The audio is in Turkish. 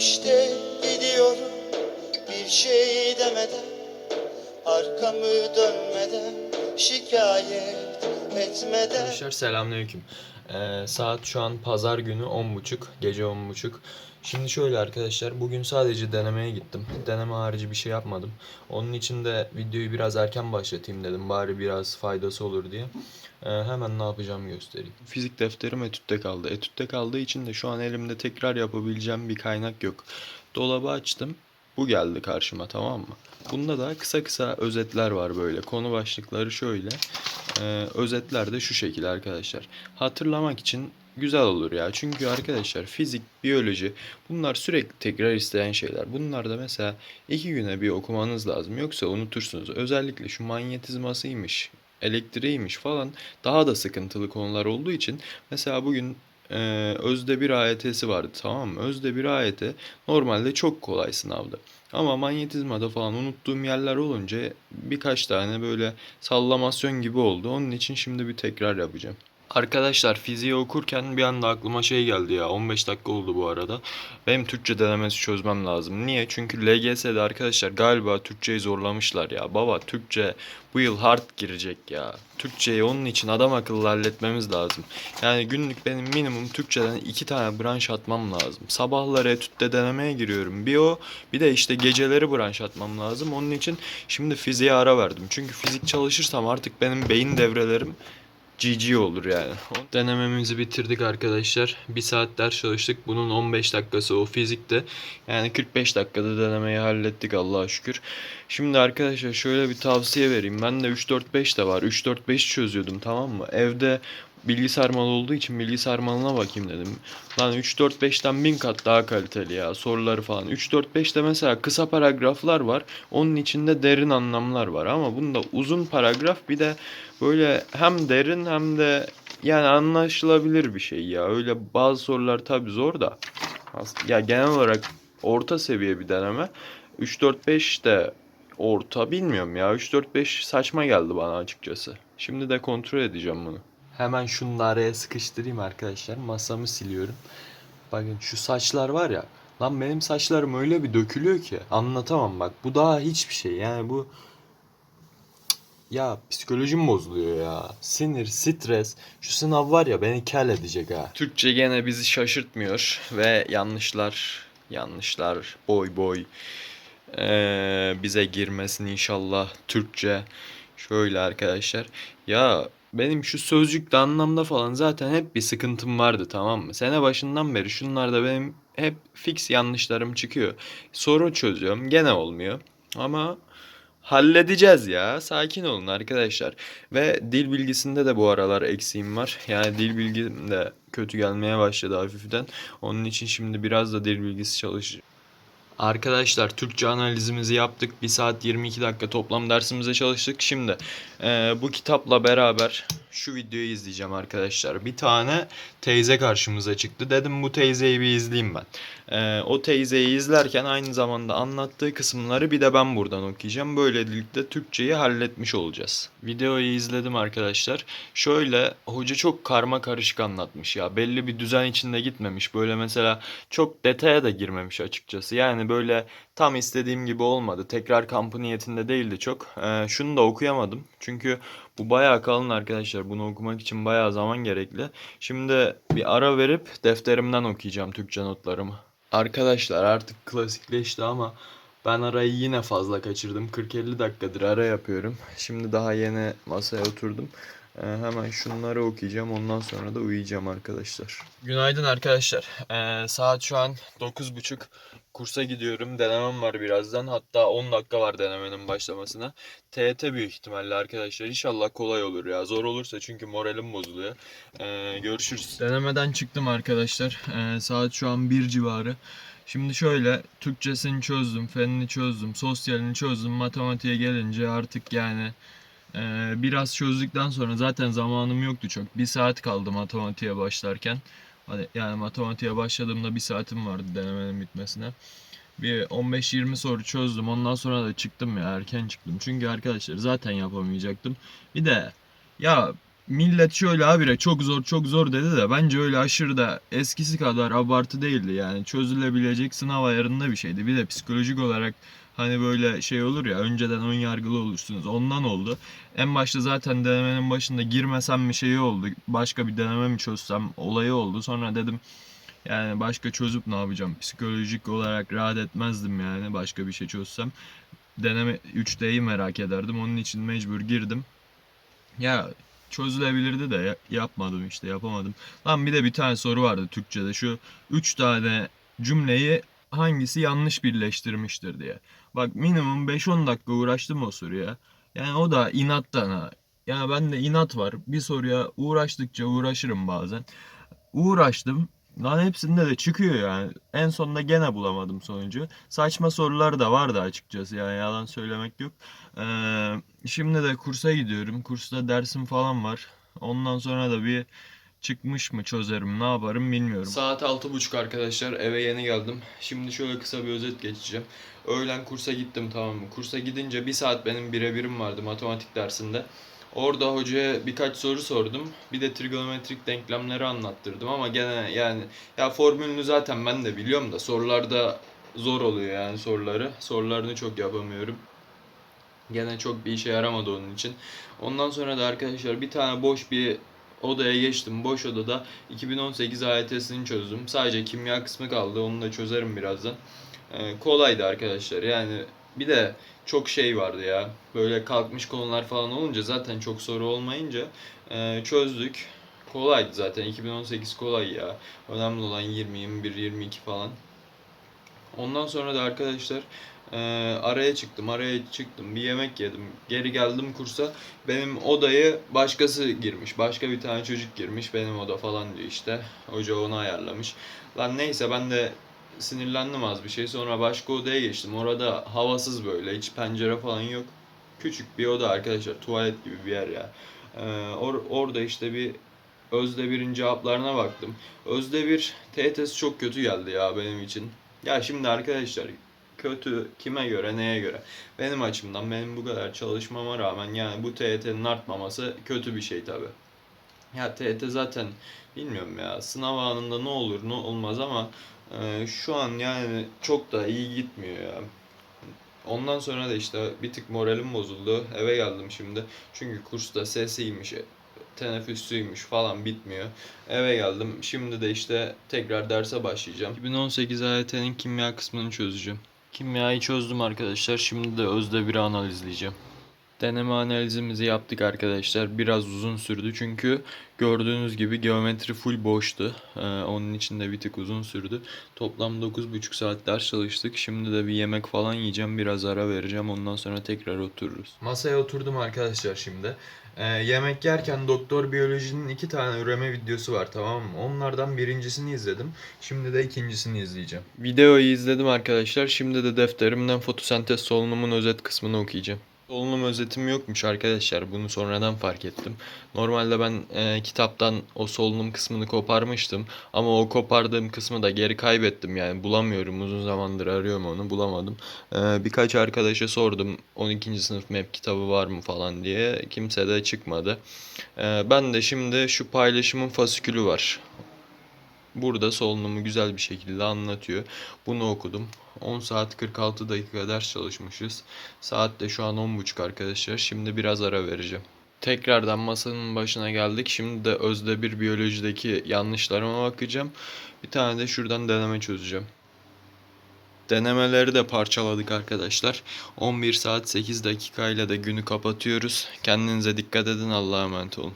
İşte gidiyorum bir şey demeden Arkamı dönmeden şikayet etmeden Arkadaşlar selamünaleyküm. Ee, saat şu an pazar günü 10.30, gece 10.30. Şimdi şöyle arkadaşlar, bugün sadece denemeye gittim. Deneme harici bir şey yapmadım. Onun için de videoyu biraz erken başlatayım dedim. Bari biraz faydası olur diye. Ee, hemen ne yapacağımı göstereyim. Fizik defterim etütte kaldı. Etütte kaldığı için de şu an elimde tekrar yapabileceğim bir kaynak yok. Dolabı açtım. Bu geldi karşıma tamam mı? Bunda da kısa kısa özetler var böyle. Konu başlıkları şöyle. Ee, özetler de şu şekilde arkadaşlar. Hatırlamak için güzel olur ya. Çünkü arkadaşlar fizik, biyoloji bunlar sürekli tekrar isteyen şeyler. Bunlar da mesela iki güne bir okumanız lazım. Yoksa unutursunuz. Özellikle şu manyetizmasıymış, elektriğiymiş falan daha da sıkıntılı konular olduğu için mesela bugün e, Özde bir AYT'si vardı tamam mı? Özde bir AYT normalde çok kolay sınavdı. Ama manyetizmada falan unuttuğum yerler olunca birkaç tane böyle sallamasyon gibi oldu. Onun için şimdi bir tekrar yapacağım. Arkadaşlar fiziği okurken bir anda aklıma şey geldi ya 15 dakika oldu bu arada. Benim Türkçe denemesi çözmem lazım. Niye? Çünkü LGS'de arkadaşlar galiba Türkçeyi zorlamışlar ya. Baba Türkçe bu yıl hard girecek ya. Türkçeyi onun için adam akıllı halletmemiz lazım. Yani günlük benim minimum Türkçeden iki tane branş atmam lazım. Sabahları etütte denemeye giriyorum. Bir o bir de işte geceleri branş atmam lazım. Onun için şimdi fiziğe ara verdim. Çünkü fizik çalışırsam artık benim beyin devrelerim GG olur yani. Denememizi bitirdik arkadaşlar. Bir saat ders çalıştık. Bunun 15 dakikası o fizikte. Yani 45 dakikada denemeyi hallettik Allah'a şükür. Şimdi arkadaşlar şöyle bir tavsiye vereyim. Ben de 3-4-5 de var. 3-4-5 çözüyordum tamam mı? Evde bilgisayar malı olduğu için bilgisayar malına bakayım dedim. Lan 3-4-5'ten bin kat daha kaliteli ya soruları falan. 3-4-5'te mesela kısa paragraflar var. Onun içinde derin anlamlar var. Ama bunda uzun paragraf bir de böyle hem derin hem de yani anlaşılabilir bir şey ya. Öyle bazı sorular tabii zor da. Ya genel olarak orta seviye bir deneme. 3-4-5 de orta bilmiyorum ya. 3-4-5 saçma geldi bana açıkçası. Şimdi de kontrol edeceğim bunu. Hemen şunu araya sıkıştırayım arkadaşlar. Masamı siliyorum. Bakın şu saçlar var ya. Lan benim saçlarım öyle bir dökülüyor ki. Anlatamam bak. Bu daha hiçbir şey. Yani bu ya psikolojim bozuluyor ya. Sinir, stres. Şu sınav var ya beni kel edecek ha. Türkçe gene bizi şaşırtmıyor ve yanlışlar, yanlışlar boy boy ee, bize girmesin inşallah Türkçe. Şöyle arkadaşlar. Ya benim şu sözcükte anlamda falan zaten hep bir sıkıntım vardı tamam mı? Sene başından beri şunlarda benim hep fix yanlışlarım çıkıyor. Soru çözüyorum gene olmuyor. Ama halledeceğiz ya. Sakin olun arkadaşlar. Ve dil bilgisinde de bu aralar eksiğim var. Yani dil bilgim de kötü gelmeye başladı hafiften. Onun için şimdi biraz da dil bilgisi çalışacağım. Arkadaşlar Türkçe analizimizi yaptık. 1 saat 22 dakika toplam dersimize çalıştık. Şimdi eee, bu kitapla beraber şu videoyu izleyeceğim arkadaşlar. Bir tane teyze karşımıza çıktı. Dedim bu teyzeyi bir izleyeyim ben. Eee, o teyzeyi izlerken aynı zamanda anlattığı kısımları bir de ben buradan okuyacağım. Böylelikle Türkçeyi halletmiş olacağız. Videoyu izledim arkadaşlar. Şöyle hoca çok karma karışık anlatmış ya. Belli bir düzen içinde gitmemiş. Böyle mesela çok detaya da girmemiş açıkçası. Yani böyle tam istediğim gibi olmadı. Tekrar kampı niyetinde değildi çok. Ee, şunu da okuyamadım. Çünkü bu bayağı kalın arkadaşlar. Bunu okumak için bayağı zaman gerekli. Şimdi bir ara verip defterimden okuyacağım Türkçe notlarımı. Arkadaşlar artık klasikleşti ama ben arayı yine fazla kaçırdım. 40-50 dakikadır ara yapıyorum. Şimdi daha yeni masaya oturdum. Ee, hemen şunları okuyacağım. Ondan sonra da uyuyacağım arkadaşlar. Günaydın arkadaşlar. Ee, saat şu an 9.30. Kursa gidiyorum. Denemem var birazdan. Hatta 10 dakika var denemenin başlamasına. TET büyük ihtimalle arkadaşlar. İnşallah kolay olur ya. Zor olursa çünkü moralim bozuluyor. Ee, görüşürüz. Denemeden çıktım arkadaşlar. Ee, saat şu an 1 civarı. Şimdi şöyle Türkçesini çözdüm, fenini çözdüm, sosyalini çözdüm. Matematiğe gelince artık yani ee, biraz çözdükten sonra zaten zamanım yoktu çok. Bir saat kaldı matematiğe başlarken. Yani matematiğe başladığımda bir saatim vardı denemenin bitmesine. Bir 15-20 soru çözdüm. Ondan sonra da çıktım ya erken çıktım. Çünkü arkadaşlar zaten yapamayacaktım. Bir de ya millet şöyle habire çok zor çok zor dedi de bence öyle aşırı da eskisi kadar abartı değildi yani çözülebilecek sınav ayarında bir şeydi. Bir de psikolojik olarak hani böyle şey olur ya önceden ön yargılı olursunuz. Ondan oldu. En başta zaten denemenin başında girmesem mi şeyi oldu. Başka bir deneme mi çözsem olayı oldu. Sonra dedim yani başka çözüp ne yapacağım? Psikolojik olarak rahat etmezdim yani başka bir şey çözsem. Deneme 3D'yi merak ederdim. Onun için mecbur girdim. Ya çözülebilirdi de ya- yapmadım işte yapamadım. Lan bir de bir tane soru vardı Türkçe'de. Şu 3 tane cümleyi hangisi yanlış birleştirmiştir diye. Bak minimum 5-10 dakika uğraştım o soruya. Yani o da inattan ha. Yani bende inat var. Bir soruya uğraştıkça uğraşırım bazen. Uğraştım. Lan hepsinde de çıkıyor yani. En sonunda gene bulamadım sonucu. Saçma sorular da vardı açıkçası yani yalan söylemek yok. Ee, şimdi de kursa gidiyorum. Kursta dersim falan var. Ondan sonra da bir çıkmış mı çözerim ne yaparım bilmiyorum. Saat 6.30 arkadaşlar eve yeni geldim. Şimdi şöyle kısa bir özet geçeceğim. Öğlen kursa gittim tamam mı? Kursa gidince bir saat benim birebirim vardı matematik dersinde. Orada hocaya birkaç soru sordum. Bir de trigonometrik denklemleri anlattırdım ama gene yani ya formülünü zaten ben de biliyorum da sorularda zor oluyor yani soruları. Sorularını çok yapamıyorum. Gene çok bir işe yaramadı onun için. Ondan sonra da arkadaşlar bir tane boş bir odaya geçtim. Boş odada 2018 AYT'sini çözdüm. Sadece kimya kısmı kaldı. Onu da çözerim birazdan. Ee, kolaydı arkadaşlar. Yani bir de çok şey vardı ya. Böyle kalkmış konular falan olunca zaten çok soru olmayınca e, çözdük. Kolaydı zaten. 2018 kolay ya. Önemli olan 20, 21, 22 falan. Ondan sonra da arkadaşlar e, araya çıktım, araya çıktım. Bir yemek yedim. Geri geldim kursa. Benim odayı başkası girmiş. Başka bir tane çocuk girmiş. Benim oda falan diyor işte. Hoca onu ayarlamış. Lan neyse ben de sinirlendim az bir şey. Sonra başka odaya geçtim. Orada havasız böyle. Hiç pencere falan yok. Küçük bir oda arkadaşlar. Tuvalet gibi bir yer ya. Ee, or- orada işte bir Özde bir'in cevaplarına baktım. Özde bir TET'si çok kötü geldi ya benim için. Ya şimdi arkadaşlar kötü kime göre neye göre? Benim açımdan benim bu kadar çalışmama rağmen yani bu TYT'nin artmaması kötü bir şey tabi. Ya TYT zaten bilmiyorum ya sınav anında ne olur ne olmaz ama e, şu an yani çok da iyi gitmiyor ya. Ondan sonra da işte bir tık moralim bozuldu. Eve geldim şimdi. Çünkü kursta sesiymiş, teneffüsüymüş falan bitmiyor. Eve geldim. Şimdi de işte tekrar derse başlayacağım. 2018 AYT'nin kimya kısmını çözeceğim. Kimyayı çözdüm arkadaşlar. Şimdi de özde bir analizleyeceğim. Deneme analizimizi yaptık arkadaşlar. Biraz uzun sürdü çünkü gördüğünüz gibi geometri full boştu. Ee, onun için de bir tık uzun sürdü. Toplam 9,5 saat ders çalıştık. Şimdi de bir yemek falan yiyeceğim. Biraz ara vereceğim. Ondan sonra tekrar otururuz. Masaya oturdum arkadaşlar şimdi. Ee, yemek yerken doktor biyolojinin iki tane üreme videosu var tamam mı? Onlardan birincisini izledim. Şimdi de ikincisini izleyeceğim. Videoyu izledim arkadaşlar. Şimdi de defterimden fotosentez solunumun özet kısmını okuyacağım. Solunum özetim yokmuş arkadaşlar. Bunu sonradan fark ettim. Normalde ben e, kitaptan o solunum kısmını koparmıştım. Ama o kopardığım kısmı da geri kaybettim yani. Bulamıyorum. Uzun zamandır arıyorum onu. Bulamadım. E, birkaç arkadaşa sordum. 12. sınıf map kitabı var mı falan diye. Kimse de çıkmadı. E, ben de şimdi şu paylaşımın fasikülü var. Burada solunumu güzel bir şekilde anlatıyor. Bunu okudum. 10 saat 46 dakika ders çalışmışız. Saat de şu an 10.30 arkadaşlar. Şimdi biraz ara vereceğim. Tekrardan masanın başına geldik. Şimdi de özde bir biyolojideki yanlışlarıma bakacağım. Bir tane de şuradan deneme çözeceğim. Denemeleri de parçaladık arkadaşlar. 11 saat 8 dakikayla da günü kapatıyoruz. Kendinize dikkat edin. Allah'a emanet olun.